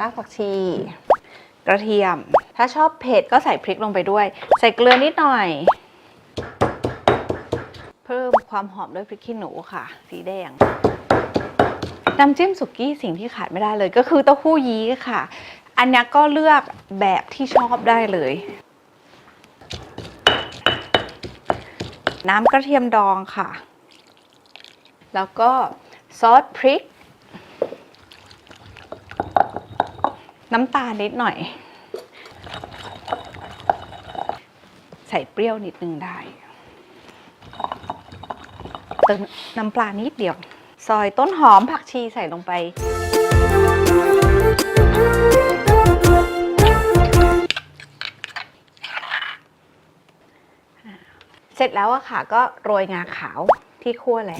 รากผักชี กระเทียม ถ้าชอบเผ็ดก็ใส่พริกลงไปด้วย ใส่เกลือนิดหน่อย เพิ่มความหอมด้วยพริกขี้หนูค่ะ สีแดงน้ำจิ้มสุกี้สิ่งที่ขาดไม่ได้เลยก็คือเต้าหู้ยี้ค่ะ อันนี้ก็เลือกแบบที่ชอบได้เลย น้ำกระเทียมดองค่ะ แล้วก็ซอสพริก น้ำตาลนิดหน่อย ใส่เปรี้ยวนิดนึงได้ เติมน้ำปลานิดเดียว ซอยต้นหอมผักชีใส่ลงไป เสร็จแล้วอะค่ะ ก็โรยงาขาวที่คั่วแล้ว